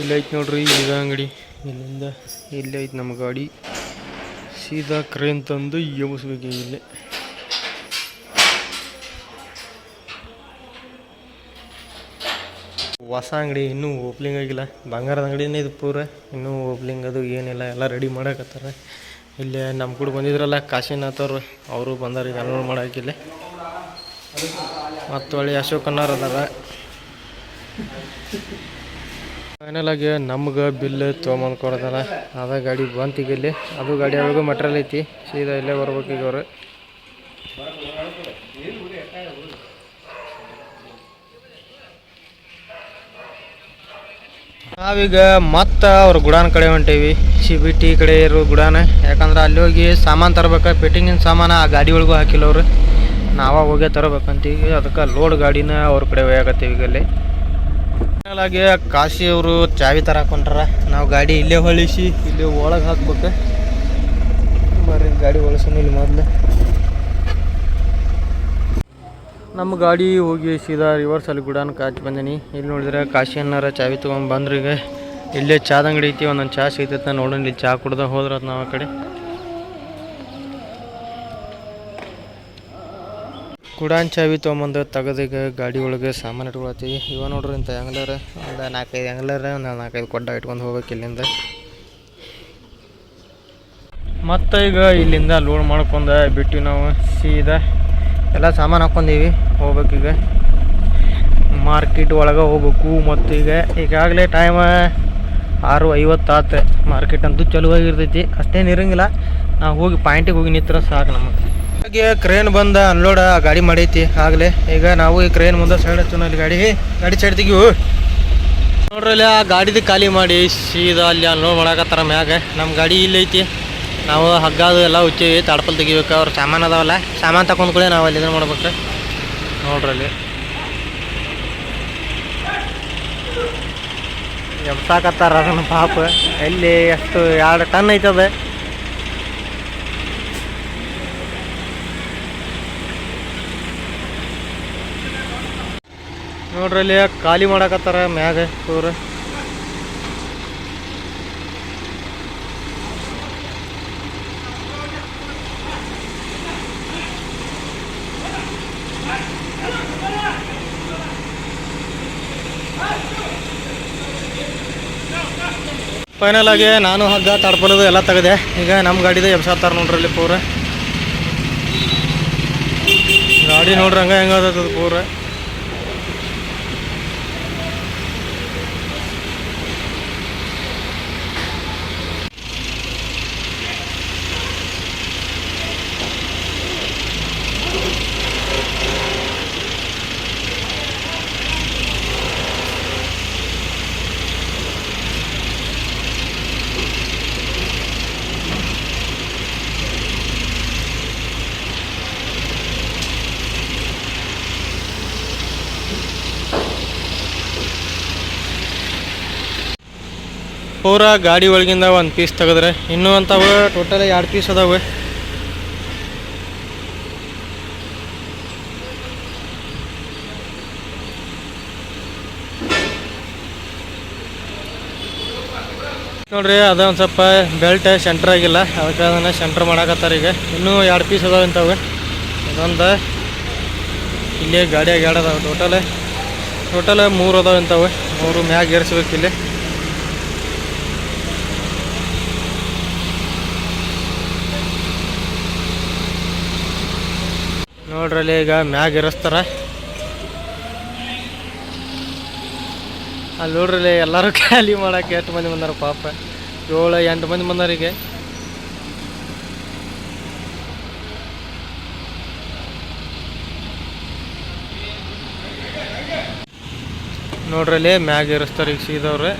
Speaker 1: ಇಲ್ಲೈತಿ ನೋಡ್ರಿ ಈಗ ಅಂಗಡಿ. ಇಲ್ಲಿಂದ ಇಲ್ಲೇ ಐತಿ ನಮ್ಮ ಗಾಡಿ. ಸೀದಾ ಕ್ರೇನ್ ತಂದು ಎಬ್ಬಿಸ್ಬೇಕು ಇಲ್ಲಿ. ಹೊಸ ಅಂಗಡಿ ಇನ್ನೂ ಓಪ್ಲಿಂಗ್ ಆಗಿಲ್ಲ. ಬಂಗಾರದ ಅಂಗಡಿನೇ ಇದು ಪೂರ. ಇನ್ನೂ ಓಪ್ಲಿಂಗ್ ಅದು ಏನಿಲ್ಲ. ಎಲ್ಲ ರೆಡಿ ಮಾಡಕತ್ತಾರೆ. ಇಲ್ಲಿ ನಮ್ಮ ಕೂಡ ಬಂದಿದ್ರಲ್ಲ, ಕಾಶಿನಾಥ್ ಅವರು. ಅವರು ಬಂದಾರ ಈಗ ಅನ್ಲೋಡ್ ಮಾಡಾಕಿಲ್ಲ ಮತ್ತು ಹೊಳ್ಳಿ ಅಶೋಕ್ ಅನ್ನಾರ್ ಅದಾರ. ಫೈನಲ್ ಆಗಿ ನಮ್ಗೆ ಬಿಲ್ ತೊಗೊಂಬಂದು ಕೊಡ್ತಾರ ಅದ ಗಾಡಿ ಬಂತು ಈಗ ಇಲ್ಲಿ. ಅದು ಗಾಡಿ ಅವ್ರಿಗೂ ಮೆಟ್ರಲ್ ಐತಿ. ಸೀದಾ ಇಲ್ಲೇ ಬರ್ಬೇಕು ಈಗ ಅವ್ರು. ನಾವೀಗ ಮತ್ತೆ ಅವ್ರ ಗುಡಾನ್ ಕಡೆ ಹೊಂಟೇವಿ. ಸಿ ಬಿ ಟಿ ಕಡೆ ಇರೋ ಗುಡಾನ. ಯಾಕಂದ್ರೆ ಅಲ್ಲಿ ಹೋಗಿ ಸಾಮಾನು ತರ್ಬೇಕು ಫಿಟ್ಟಿಂಗಿನ ಸಾಮಾನು ಆ ಗಾಡಿ ಒಳಗೂ ಹಾಕಿಲ್ಲ ಅವರು. ನಾವ ಹೋಗೇ ತರಬೇಕಂತೀವಿ. ಅದಕ್ಕೆ ಲೋಡ್ ಗಾಡಿನ ಅವ್ರ ಕಡೆ ಒಯ್ಯಾಕತ್ತೀವಿ ಈಗ ಅಲ್ಲಿ. ಫೈನಲ್ ಆಗಿ ಕಾಶಿ ಅವರು ಚಾವಿ ತರ ಹಾಕೊಂಡ್ರ. ನಾವು ಗಾಡಿ ಇಲ್ಲೇ ಹೊಳಿಸಿ ಇಲ್ಲೇ ಒಳಗೆ ಹಾಕ್ಬೇಕು. ಬರ್ರಿ ಗಾಡಿ ಒಳಸೋಣ ಇಲ್ಲಿ ಮೊದಲು. ನಮ್ಮ ಗಾಡಿ ಹೋಗಿ ಸೀದಾ ರಿವರ್ಸ್ ಅಲ್ಲಿ ಗುಡಾನ್ ಕಾಚಿ ಬಂದೀನಿ. ಇಲ್ಲಿ ನೋಡಿದ್ರೆ ಕಾಶಿ ಅನ್ನಾರ ಚಾವಿ ತೊಗೊಂಡು ಬಂದ್ರಿಗೆ ಇಲ್ಲೇ ಚಾದ ಅಂಗಡಿ ಐತಿ, ಒಂದೊಂದು ಚಾ ಸಿಗ್ತೈತೆ ನೋಡೋಣ. ಇಲ್ಲಿ ಚಾ ಕುಡ್ದ ಹೋದ್ರ ನಾವು ಆ ಕಡೆ. ಕುಡಾನ್ ಚಾವಿ ತೊಗೊಂಬಂದು ತೆಗೆದೀಗ ಗಾಡಿ ಒಳಗೆ ಸಾಮಾನು ಇಟ್ಕೊಳತ್ತೀವಿ ಇವ ನೋಡ್ರಿ ಇಂಥ ಹೆಂಗ್ಲರ, ಒಂದು ನಾಲ್ಕೈದು ಹೆಂಗ್ಲರ, ಒಂದು ನಾಲ್ಕೈದು ಕೊಡ್ಡ ಇಟ್ಕೊಂಡು ಹೋಗ್ಬೇಕು ಇಲ್ಲಿಂದ. ಮತ್ತು ಈಗ ಇಲ್ಲಿಂದ ಲೋಡ್ ಮಾಡ್ಕೊಂಡು ಬಿಟ್ಟು ನಾವು, ಸೀದಾ ಎಲ್ಲ ಸಾಮಾನು ಹಾಕ್ಕೊಂಡೀವಿ ಹೋಗ್ಬೇಕೀಗ ಮಾರ್ಕೆಟ್ ಒಳಗೆ ಹೋಗ್ಬೇಕು ಮತ್ತು ಈಗ, ಈಗಾಗಲೇ ಟೈಮ್ ಆರು ಐವತ್ತಾತು ಮಾರ್ಕೆಟ್ ಅಂತೂ ಚಲುವಾಗಿರ್ತೈತಿ ಅಷ್ಟೇನು ಇರಂಗಿಲ್ಲ. ನಾವು ಹೋಗಿ ಪಾಯಿಂಟಿಗೆ ಹೋಗಿ ನಿಂತ್ರ ಸಾಕು ನಮಗೆ. ಹಾಗೆ ಕ್ರೇನ್ ಬಂದ ಅನ್ಲೋಡ್ ಗಾಡಿ ಮಾಡೈತಿ. ಆಗಲೇ ಈಗ ನಾವು ಈ ಕ್ರೇನ್ ಮುಂದೆ ಸೈಡ್ ಹಚ್ಚೋಣ ಅಲ್ಲಿ ಗಾಡಿ. ಗಾಡಿ ಸೈಡ್ ತೆಗಿವು ನೋಡ್ರಲ್ಲಿ ಆ ಗಾಡಿದು ಖಾಲಿ ಮಾಡಿ ಸೀದಾ ಅಲ್ಲಿ ಅನ್ಲೋಡ್ ಮಾಡಾಕತ್ತಾರ ಮ್ಯಾಗ. ನಮ್ಮ ಗಾಡಿ ಇಲ್ಲೈತಿ ನಾವು ಹಗ್ಗ ಅದು ಎಲ್ಲ ಉಚ್ಚೀವಿ, ತಾಡ್ಪಲ್ ತೆಗಿಬೇಕು. ಅವ್ರ ಸಾಮಾನು ಅದಾವಲ್ಲ, ಸಾಮಾನು ತಗೊಂಡ್ಕೊಳ್ಳಿ ನಾವು ಅಲ್ಲಿ ಇದನ್ನು ಮಾಡ್ಬೇಕು. ನೋಡ್ರಲ್ಲಿ ಎಬ್ಸಾಕತ್ತಾರ ಅದನ್ನು ಪಾಪ. ಎಲ್ಲಿ ಎಷ್ಟು ಎರಡು ಟನ್ ಐತದ. ನೋಡ್ರಿ ಅಲ್ಲಿ ಖಾಲಿ ಮಾಡಾಕತ್ತಾರ ಮ್ಯಾಗ ಪೂರ ಫೈನಲ್ ಆಗಿ ನಾನು ಹಗ್ಗ ತಡ್ಪಲದು ಎಲ್ಲ ತೆಗೆದೆ. ಈಗ ನಮ್ಮ ಗಾಡಿದ ಎಬ್ಸಾತಾರ ನೋಡ್ರಿ ಅಲ್ಲಿ ಪೂರ. ಗಾಡಿ ನೋಡ್ರಿ ಹಂಗ ಹೆಂಗದ ಪೂರ. ಪೂರ ಗಾಡಿ ಒಳಗಿಂದ ಒಂದು ಪೀಸ್ ತೆಗೆದ್ರೆ. ಇನ್ನೂ ಅಂತಾವ ಟೋಟಲ್ ಎರಡು ಪೀಸ್ ಅದಾವೆ. ನೋಡ್ರಿ, ಅದ ಒಂದು ಸ್ವಲ್ಪ ಬೆಲ್ಟ್ ಸೆಂಟರ್ ಆಗಿಲ್ಲ. ಅದಕ್ಕೆ ಅದನ್ನು ಸೆಂಟರ್ ಮಾಡಾಕತ್ತಾರ ಈಗ. ಇನ್ನೂ ಎರಡು ಪೀಸ್ ಅದಾವೆ ಅಂತವೆ. ಇದೊಂದು ಇಲ್ಲೇ ಗಾಡಿಯಾಗ ಎರಡು ಅದಾವೆ ಟೋಟಲ್ ಟೋಟಲ್ ಮೂರು ಅದಾವೆ ಅಂತವೆ. ಮೂರು ಮ್ಯಾಗ ಏರಿಸ್ಬೇಕು ಇಲ್ಲಿ. ನೋಡ್ರಲ್ಲಿ ಈಗ ಮ್ಯಾಗ ಇರಿಸ್ತಾರ. ಅಲ್ಲಿ ನೋಡ್ರಲ್ಲಿ ಎಲ್ಲರೂ ಖಾಲಿ ಮಾಡಕ್ಕೆ ಎಷ್ಟು ಮಂದಿ ಬಂದಾರ ಪಾಪ. ಏಳು, ಎಂಟು ಮಂದಿ ಬಂದಾರ ಈಗ. ನೋಡ್ರಲ್ಲಿ ಮ್ಯಾಗ ಇರಿಸ್ತಾರ ಈಗ ಸೀದವ್ರೆ.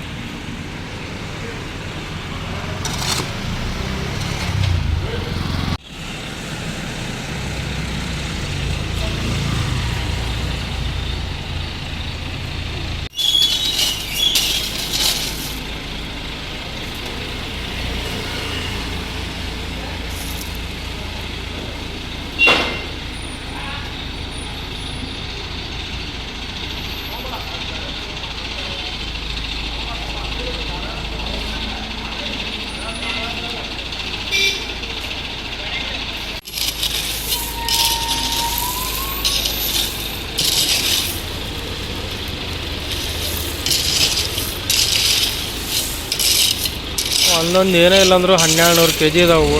Speaker 1: ಒಂದೊಂದು ಏನೇ ಇಲ್ಲ ಅಂದರೂ ಹನ್ನೆರಡು ನೂರು ಕೆ ಜಿ ಇದಾವು.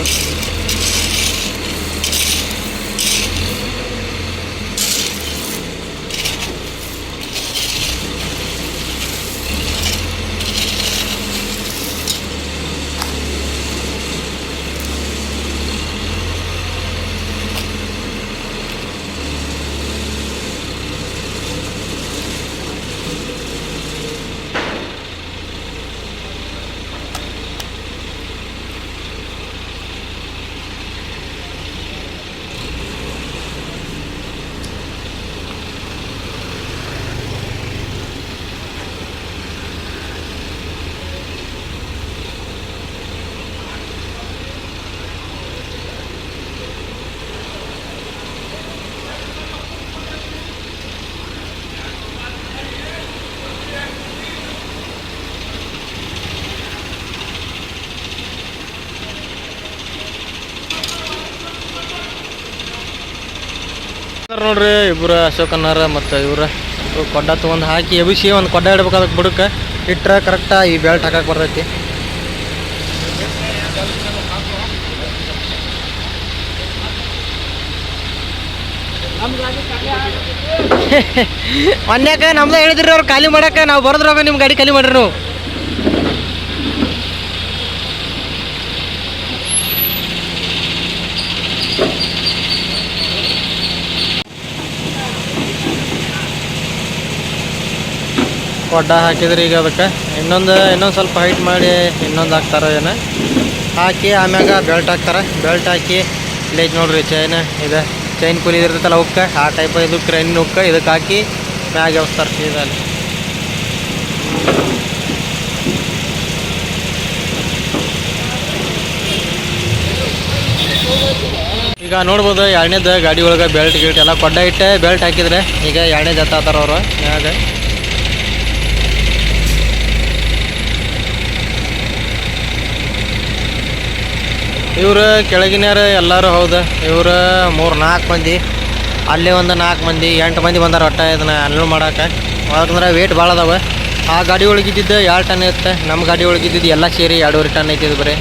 Speaker 1: ನೋಡ್ರಿ ಇಬ್ರು ಅಶೋಕ್ ಅನ್ನಾರ ಮತ್ತು ಇವ್ರ ಕೊಡ್ಡ ತೊಗೊಂಡು ಹಾಕಿ, ಎಬಿಸಿ ಒಂದು ಕೊಡ್ಡ ಇಡ್ಬೇಕು ಅದಕ್ಕೆ ಬುಡಕ್ಕೆ. ಇಟ್ರೆ ಕರೆಕ್ಟಾಗಿ ಈ ಬೆಲ್ಟ್ ಹಾಕಕ್ಕೆ ಬರ್ತೈತಿ. ಮೊನ್ನೆಕ ನಮ್ದ ಹೇಳಿದ್ರಿ ಅವ್ರು ಖಾಲಿ ಮಾಡಕ್ಕೆ, ನಾವು ಬರೋದ್ರಾಗ ನಿಮ್ಮ ಗಾಡಿ ಖಾಲಿ ಮಾಡ್ರಿ. ನೀವು ಕೊಡ್ಡ ಹಾಕಿದ್ರಿ ಈಗ ಅದಕ್ಕೆ. ಇನ್ನೊಂದು ಇನ್ನೊಂದು ಸ್ವಲ್ಪ ಹೈಟ್ ಮಾಡಿ ಇನ್ನೊಂದು ಹಾಕ್ತಾರ ಏನು. ಹಾಕಿ ಆಮ್ಯಾಗ ಬೆಲ್ಟ್ ಹಾಕ್ತಾರೆ. ಬೆಲ್ಟ್ ಹಾಕಿ ಇಲ್ಲೈತೆ ನೋಡ್ರಿ ಚೈನ್ ಇದೆ. ಚೈನ್ ಕೂಲಿ ಇರ್ತೈತಲ್ಲ ಉಕ್ಕ. ಆ ಟೈಪ್ ಇದು ಕ್ರೈನ್ ಉಕ್ಕ. ಇದಕ್ಕೆ ಹಾಕಿ ಮ್ಯಾಗ ಎವಸ್ತಾರೆ ಸೀದಲ್ಲಿ ಈಗ ನೋಡ್ಬೋದು ಎರಡನೇದು ಗಾಡಿ ಒಳಗೆ ಬೆಲ್ಟ್ ಗಿಲ್ಟ್ ಎಲ್ಲ ಕೊಡ್ಡ ಇಟ್ಟೆ. ಬೆಲ್ಟ್ ಹಾಕಿದ್ರೆ ಈಗ ಎರಡನೇದು ಎತ್ತಾತಾರ ಅವರು. ಮ್ಯಾಗ. ಇವ್ರು ಕೆಳಗಿನ್ಯಾರ ಎಲ್ಲರೂ ಹೌದು. ಇವ್ರ ಮೂರು ನಾಲ್ಕು ಮಂದಿ. ಅಲ್ಲಿ ಒಂದು ನಾಲ್ಕು ಮಂದಿ, ಎಂಟು ಮಂದಿ ಬಂದಾರ ಒಟ್ಟ ಇದನ್ನ ಅನ್ಲೋಡ್ ಮಾಡಕ್ಕೆ. ಯಾಕಂದ್ರೆ ವೇಟ್ ಭಾಳ ಅದಾವ. ಆ ಗಾಡಿ ಒಳಗಿದ್ದಿದ್ದು ಎರಡು ಟನ್ ಇರುತ್ತೆ ನಮ್ಮ ಗಾಡಿ ಒಳಗಿದ್ದಿದ್ದು ಎಲ್ಲ ಸೇರಿ ಎರಡೂವರೆ ಟನ್ ಐತಿ ಇದು ಬರೀ.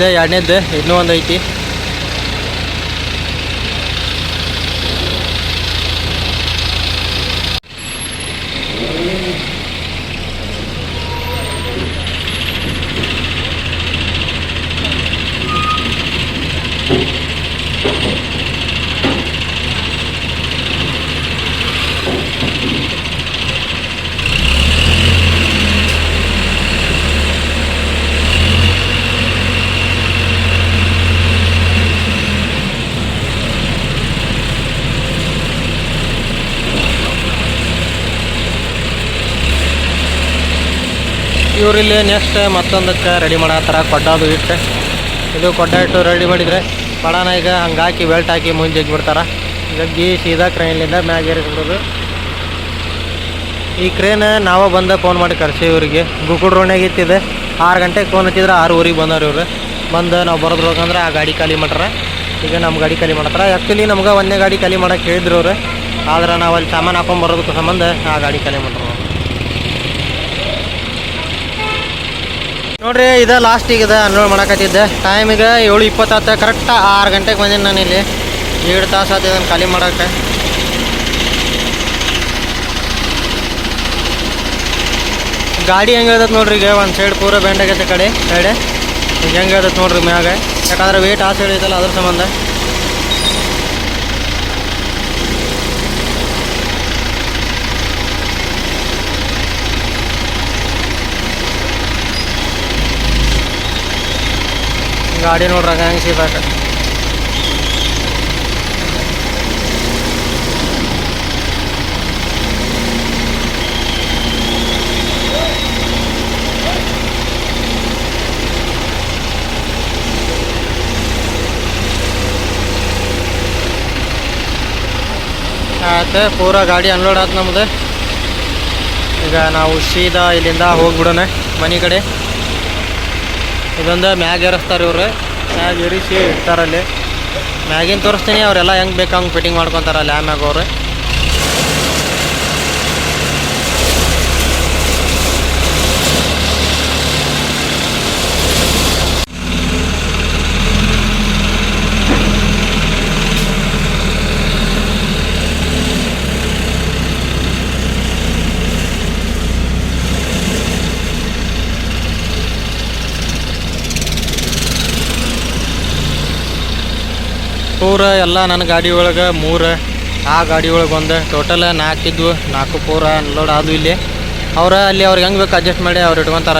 Speaker 1: ಇದೆ ಎರಡನೇದು ಇನ್ನೂ ಒಂದು ಐತಿ. ಇವರಿಲ್ಲಿ ನೆಕ್ಸ್ಟ್ ಮತ್ತೊಂದಕ್ಕೆ ರೆಡಿ ಮಾಡತ್ತಾರ ಕೊಡ್ಡದು ಇಟ್ಟು. ಇದು ಕೊಡ್ಡ ಇಟ್ಟು ರೆಡಿ ಮಾಡಿದರೆ ಪಡಾನ ಈಗ ಹಂಗೆ ಹಾಕಿ ಬೆಲ್ಟ್ ಹಾಕಿ ಜಗ್ಗಿ ಬಿಡ್ತಾರೆ ಜಗ್ಗಿ ಸೀದಾ ಕ್ರೈನ್ಲಿಂದ ಮ್ಯಾಗ ಏರಿಸ್ಬಿಡೋದು. ಈ ಕ್ರೇನ್ ನಾವು ಬಂದ ಫೋನ್ ಮಾಡಿ ಕರ್ಸಿ ಇವರಿಗೆ. ಗುಕುಡ್ ರೋಡ್ನಾಗ ಇತ್ತಿದೆ. ಆರು ಗಂಟೆಗೆ ಫೋನ್ ಹಚ್ಚಿದ್ರೆ ಆರು ಊರಿಗೆ ಬಂದವ್ರು ಇವರು. ಬಂದು ನಾವು ಬರೋದ್ರೊಳಗಂದ್ರೆ ಆ ಗಾಡಿ ಖಾಲಿ ಮಾಡ್ರೆ. ಈಗ ನಮ್ಮ ಗಾಡಿ ಖಾಲಿ ಮಾಡ್ತಾರೆ. ಆ್ಯಕ್ಚುಲಿ ನಮ್ಗೆ ಒಂದೇ ಗಾಡಿ ಖಾಲಿ ಮಾಡಕ್ಕೆ ಹೇಳಿದ್ರು ಅವರು. ಆದ್ರೆ ನಾವು ಅಲ್ಲಿ ಸಾಮಾನು ಹಾಕೊಂಡು ಬರೋದಕ್ಕೆ ಸಂಬಂಧ ಆ ಗಾಡಿ ಖಾಲಿ ಮಾಡ್ರ. ನೋಡ್ರಿ, ಇದ ಲಾಸ್ಟ್ ಈಗ ಅನ್ಲೋಡ್ ಮಾಡಕತ್ತಿದ್ದೆ. ಟೈಮ್ ಈಗ ಏಳು ಇಪ್ಪತ್ತಾತ ಕರೆಕ್ಟ್ ಆರು ಗಂಟೆಗೆ ಬಂದೀನಿ ನಾನು ಇಲ್ಲಿ. ಏಳು ತಾಸು ಆತ ಖಾಲಿ ಮಾಡಕ್ಕೆ. ಗಾಡಿ ಹೆಂಗೆ ಹೇಳ್ದತ್ ನೋಡ್ರಿ ಈಗ? ಒಂದು ಸೈಡ್ ಪೂರ ಬೆಂಡ್ ಆಗೈತೆ ಕಡೆ ಸೈಡ್ ಈಗ ಹೆಂಗೆ ಹೇಳ್ದತ್ ನೋಡ್ರಿ ಮ್ಯಾಗ. ಯಾಕಂದ್ರೆ ವೇಟ್ ಆ ಸೈಡ್ ಐತಲ್ಲ, ಅದ್ರ ಸಂಬಂಧ. ಗಾಡಿ ನೋಡ್ರಿ ಹಂಗೆ ಸಿಗಾಕ ಆಯ್ತು, ಪೂರ ಗಾಡಿ ಅನ್ಲೋಡ್ ಆಯ್ತು ನಮ್ದು. ಈಗ ನಾವು ಸೀದಾ ಇಲ್ಲಿಂದ ಹೋಗ್ಬಿಡೋಣ ಮನೆ ಕಡೆ. ಇದೊಂದು ಮ್ಯಾಗ್ ಏರಿಸ್ತಾರೆ ಇವರು. ಮ್ಯಾಗ್ ಏರಿಸಿ ಇಡ್ತಾರಲ್ಲಿ. ಮ್ಯಾಗಿನ ತೋರಿಸ್ತೀನಿ, ಅವರೆಲ್ಲ ಹೆಂಗೆ ಬೇಕು ಹಂಗೆ ಫಿಟ್ಟಿಂಗ್ ಮಾಡ್ಕೊಂತಾರ ಮ್ಯಾಗ್ ಅವ್ರು. ಪೂರ ಎಲ್ಲ ನನ್ನ ಗಾಡಿ ಒಳಗೆ ಮೂರು, ಆ ಗಾಡಿ ಒಳಗೆ ಒಂದು. ಟೋಟಲ್ ನಾಲ್ಕು ಇದ್ವು ನಾಲ್ಕು ಪೂರ ಅನ್ಲೋಡ್ ಆದವು ಇಲ್ಲಿ. ಅವ್ರ ಅಲ್ಲಿ ಅವ್ರಿಗೆ ಹೆಂಗೆ ಬೇಕು ಅಡ್ಜಸ್ಟ್ ಮಾಡಿ ಅವ್ರು ಇಟ್ಕೊತಾರ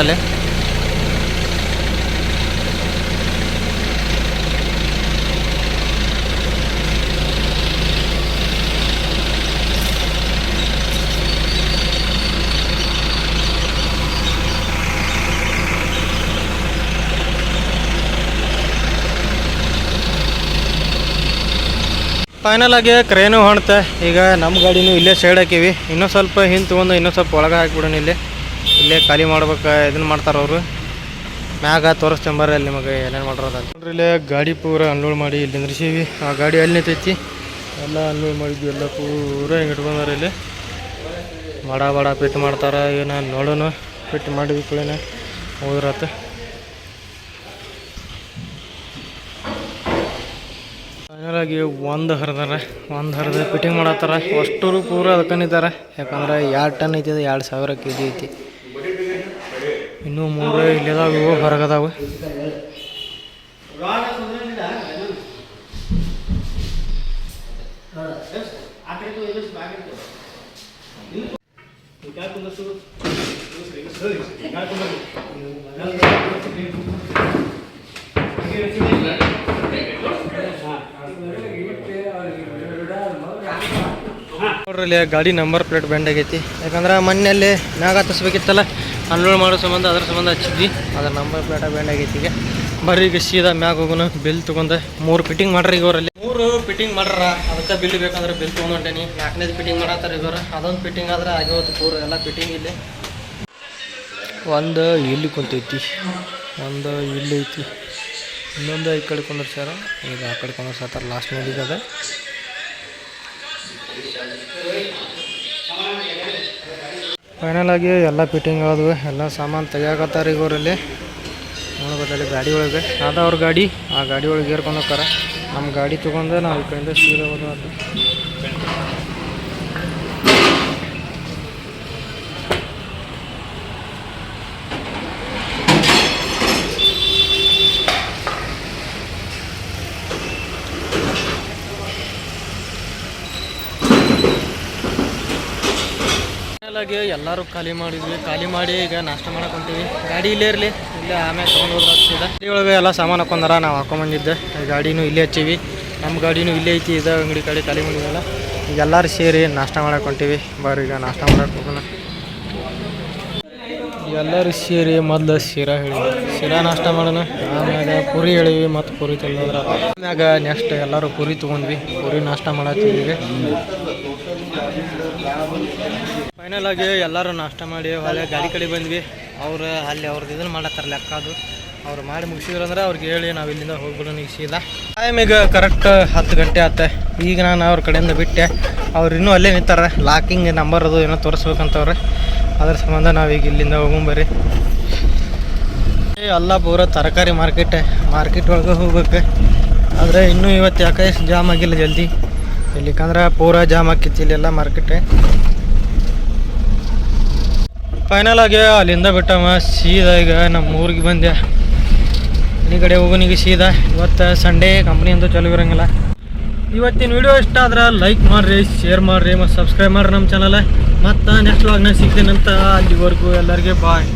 Speaker 1: ಫೈನಲ್ ಆಗಿ ಕ್ರೇನು ಹೊಣ್ತೆ ಈಗ ನಮ್ಮ ಗಾಡಿನೂ ಇಲ್ಲೇ ಸೈಡ್ ಹಾಕಿವಿ. ಇನ್ನೂ ಸ್ವಲ್ಪ ಹಿಂದೆ ತೊಗೊಂಡು ಇನ್ನೂ ಸ್ವಲ್ಪ ಒಳಗೆ ಹಾಕ್ಬಿಡೋಣ ಇಲ್ಲಿ. ಇಲ್ಲೇ ಖಾಲಿ ಮಾಡ್ಬೇಕು ಇದನ್ನು ಮಾಡ್ತಾರೆ ಅವರು. ಮ್ಯಾಗ ತೋರಿಸ್ತಂಬರ್ರಿ ಅಲ್ಲಿ ನಿಮಗೆ ಏನೇನು ಮಾಡಿರೋದು ನೋಡ್ರಿ ಇಲ್ಲೇ ಗಾಡಿ ಪೂರ ಅನ್ಲೋಡ್ ಮಾಡಿ ಇಲ್ಲಿ ನಿಂದ್ರಿಸೀವಿ. ಆ ಗಾಡಿ ಅಲ್ಲಿ ನಿಂತೈತಿ. ಎಲ್ಲ ಅನ್ಲೋಡ್ ಮಾಡಿದ್ವಿ, ಎಲ್ಲ ಪೂರ ಹಿಂಗೆ ಇಟ್ಕೊಂಡಾರ ಇಲ್ಲಿ. ಬಡ ಬಡ ಪಿಟ್ ಮಾಡ್ತಾರೆ, ಏನು ನೋಡೋಣ ಪಿಟ್ ಮಾಡಿದ್ವಿ ಕೂಡ ಹೋದ್ರಾತ. ಆಗಿ ಒಂದು ಹರಿದಾರೆ, ಒಂದು ಹರಿದು ಫಿಟ್ಟಿಂಗ್ ಮಾಡತ್ತಾರ. ಅಷ್ಟರು ಪೂರ ಅದಕ್ಕನಿದ್ದಾರೆ ಯಾಕಂದ್ರೆ ಎರಡು ಟನ್ ಐತಿ ಅದು, ಎರಡು ಸಾವಿರ ಕೆ ಜಿ ಐತಿ. ಇನ್ನೂ ಮೂರು ಇಲ್ಲಿದಾವ, ಇವು ಹೊರಗದಾವು. ನೋಡ್ರಿ ಇಲ್ಲಿ ಗಾಡಿ ನಂಬರ್ ಪ್ಲೇಟ್ ಬ್ಯಾಂಡ್ ಆಗೈತಿ. ಯಾಕಂದ್ರೆ ಮೊನ್ನೆಲ್ಲಿ ಮ್ಯಾಗ ಹತ್ತಿಸ್ಬೇಕಿತ್ತಲ್ಲ ಅನ್ಲೋಡ್ ಮಾಡೋ ಸಂಬಂಧ, ಅದ್ರ ಸಂಬಂಧ ಹಚ್ಚಿದ್ವಿ. ಅದ್ರ ನಂಬರ್ ಪ್ಲೇಟ ಬ್ಯಾಂಡ್ ಆಗೈತಿ ಈಗ. ಬರ್ರಿ ಈಗ ಸೀದಾ ಮ್ಯಾಗ ಹೋಗೋಣ ಬಿಲ್ ತೊಗೊಂಡೆ ಮೂರು ಫಿಟ್ಟಿಂಗ್ ಮಾಡ್ರಿ ಈಗ ಅವರಲ್ಲಿ. ಮೂರು ಫಿಟ್ಟಿಂಗ್ ಮಾಡ್ರ ಅದಕ್ಕೆ ಬಿಲ್ ಬೇಕಂದ್ರೆ ಬಿಲ್ ತೊಗೊಂಡೇನಿ ನಾಲ್ಕನೇದು ಫಿಟ್ಟಿಂಗ್ ಮಾಡತ್ತಾರ ಇವರು ಅದೊಂದು ಫಿಟ್ಟಿಂಗ್ ಆದ್ರೆ ಆಗೇ ಪೂರ, ಎಲ್ಲ ಫಿಟ್ಟಿಂಗ್ ಇಲ್ಲಿ. ಒಂದು ಇಲ್ಲಿ ಕುಂತೈತಿ. ಒಂದು ಇಲ್ಲಿ ಐತಿ. ಇನ್ನೊಂದು ಈ ಕಡೆ ಕುಂದ್ರಸ್ಯಾರ ಈಗ ಆ ಕಡೆ ಕುಂದ್ರಸಾತಾರ ಲಾಸ್ಟ್ ಅದ. ಫೈನಲ್ ಆಗಿ ಎಲ್ಲ ಫಿಟ್ಟಿಂಗ್ ಆದವು, ಎಲ್ಲ ಸಾಮಾನು ತೆಗಿಯಾಕತ್ತಾರ ಈಗ ಅವರಲ್ಲಿ. ನೋಡ್ಬೋದಲ್ಲಿ ಗಾಡಿ ಒಳಗೆ. ಅದ ಅವ್ರ ಗಾಡಿ, ಆ ಗಾಡಿ ಒಳಗೆ ಏರ್ಕೊಂಡು ಹೋಗ್ತಾರೆ ನಮ್ಮ ಗಾಡಿ ತೊಗೊಂಡು ನಾವು ಈ ಕಡೆಯಿಂದ ಸೀದಾ ಹೋದ ಆಗಿ ಎಲ್ಲರೂ ಖಾಲಿ ಮಾಡಿದ್ವಿ. ಖಾಲಿ ಮಾಡಿ ಈಗ ನಾಷ್ಟ ಮಾಡಕ್ ಹೊಂಟೀವಿ. ಗಾಡಿ ಇಲ್ಲೇ ಇರಲಿ. ಇಲ್ಲೇ ಆಮೇಲೆ ತೊಗೊಂಡು ಹೋದ್ರೆ ಗಾಡಿ ಒಳಗೆ ಎಲ್ಲ ಸಾಮಾನು ಹಾಕೊಂಡಾರ, ನಾವು ಹಾಕೊಂಬಂದಿದ್ದೆ. ಗಾಡಿನೂ ಇಲ್ಲೇ ಹಚ್ಚೀವಿ. ನಮ್ಮ ಗಾಡಿನೂ ಇಲ್ಲೇ ಐತಿ. ಇದೆ ಅಂಗಡಿ ಕಡೆ ಖಾಲಿ ಮಾಡಿದ್ವಲ್ಲ ಈಗ ಎಲ್ಲರೂ ಸೇರಿ ನಾಷ್ಟ ಮಾಡಕ್ ಹೊಂಟೀವಿ. ಬರ್ರಿ ಈಗ ನಾಷ್ಟ ಮಾಡಕ್ಕೆ ಹೋಗೋಣ. ಎಲ್ಲರೂ ಸೇರಿ ಮೊದಲು ಶಿರಾ ಹೇಳಿ ಶಿರಾ ನಾಷ್ಟ ಮಾಡೋಣ. ಆಮ್ಯಾಗ ಪುರಿ ಹೇಳಿವಿ ಮತ್ತು ಪುರಿ ತಂದ್ರ ಆಮ್ಯಾಗ ನೆಕ್ಸ್ಟ್ ಎಲ್ಲರೂ ಪುರಿ ತೊಗೊಂಡ್ವಿ. ಪುರಿ ನಾಷ್ಟ ಮಾಡತ್ತೀವಿ ಫೈನಲ್ ಆಗಿ ಎಲ್ಲರೂ ನಾಷ್ಟ ಮಾಡಿ, ಹೊಲೆ ಗಾಡಿ ಕಡೆ ಬಂದ್ವಿ. ಅವ್ರು ಅಲ್ಲಿ ಅವ್ರದ್ದು ಇದನ್ನು ಮಾಡತ್ತಾರ ಲೆಕ್ಕ ಅದು. ಅವ್ರು ಮಾಡಿ ಮುಗಿಸಿದ್ರು ಅಂದ್ರೆ ಅವ್ರಿಗೆ ಹೇಳಿ ನಾವು ಇಲ್ಲಿಂದ ಹೋಗ್ಬಿಡೋಣ ಈಗ ಸೀದಾ ಟೈಮ್ ಕರೆಕ್ಟ್ ಹತ್ತು ಗಂಟೆ ಆತ. ಈಗ ನಾನು ಅವ್ರ ಕಡೆಯಿಂದ ಬಿಟ್ಟೆ. ಅವ್ರು ಇನ್ನೂ ಅಲ್ಲೇ ನಿಂತಾರೆ. ಲಾಕಿಂಗ್ ನಂಬರ್ ಅದು ಏನೋ ತೋರಿಸ್ಬೇಕಂತವ್ರೆ. ಅದ್ರ ಸಂಬಂಧ ನಾವೀಗ ಇಲ್ಲಿಂದ ಹೋಗೊಂಬರ್ರಿ ಎಲ್ಲ ಪೂರ ತರಕಾರಿ ಮಾರ್ಕೆಟ್. ಮಾರ್ಕೆಟ್ ಒಳಗೆ ಹೋಗ್ಬೇಕು. ಆದರೆ ಇನ್ನೂ ಇವತ್ತು ಯಾಕೆ ಜಾಮ್ ಆಗಿಲ್ಲ ಜಲ್ದಿ. ಇಲ್ಲಿಕಂದ್ರೆ ಪೂರ ಜಾಮ್ ಆಕಿತ್ತು ಇಲ್ಲೆಲ್ಲ ಮಾರ್ಕೆಟ್ ಫೈನಲ್ ಆಗಿ ಅಲ್ಲಿಂದ ಬಿಟ್ಟವ, ಸೀದಾ ಈಗ ನಮ್ಮ ಊರಿಗೆ ಬಂದೆ. ಈ ಕಡೆ ಹೋಗೋನಿಗೆ ಸೀದಾ. ಇವತ್ತು ಸಂಡೇ ಕಂಪ್ನಿ ಅಂತೂ ಚಲೋ ಇರೋಂಗಿಲ್ಲ. ಇವತ್ತಿನ ವಿಡಿಯೋ ಇಷ್ಟ ಆದ್ರೆ ಲೈಕ್ ಮಾಡಿರಿ ಶೇರ್ ಮಾಡಿರಿ, ಮತ್ತು ಸಬ್ಸ್ಕ್ರೈಬ್ ಮಾಡಿರಿ ನಮ್ಮ ಚಾನಲ್ ಮತ್ತು ನೆಕ್ಸ್ಟ್ ವ್ಲಾಗ್ನಾಗ ಸಿಗ್ತೀನಂತ ಅಲ್ಲಿವರೆಗೂ ಎಲ್ಲರಿಗೆ ಬಾಯ್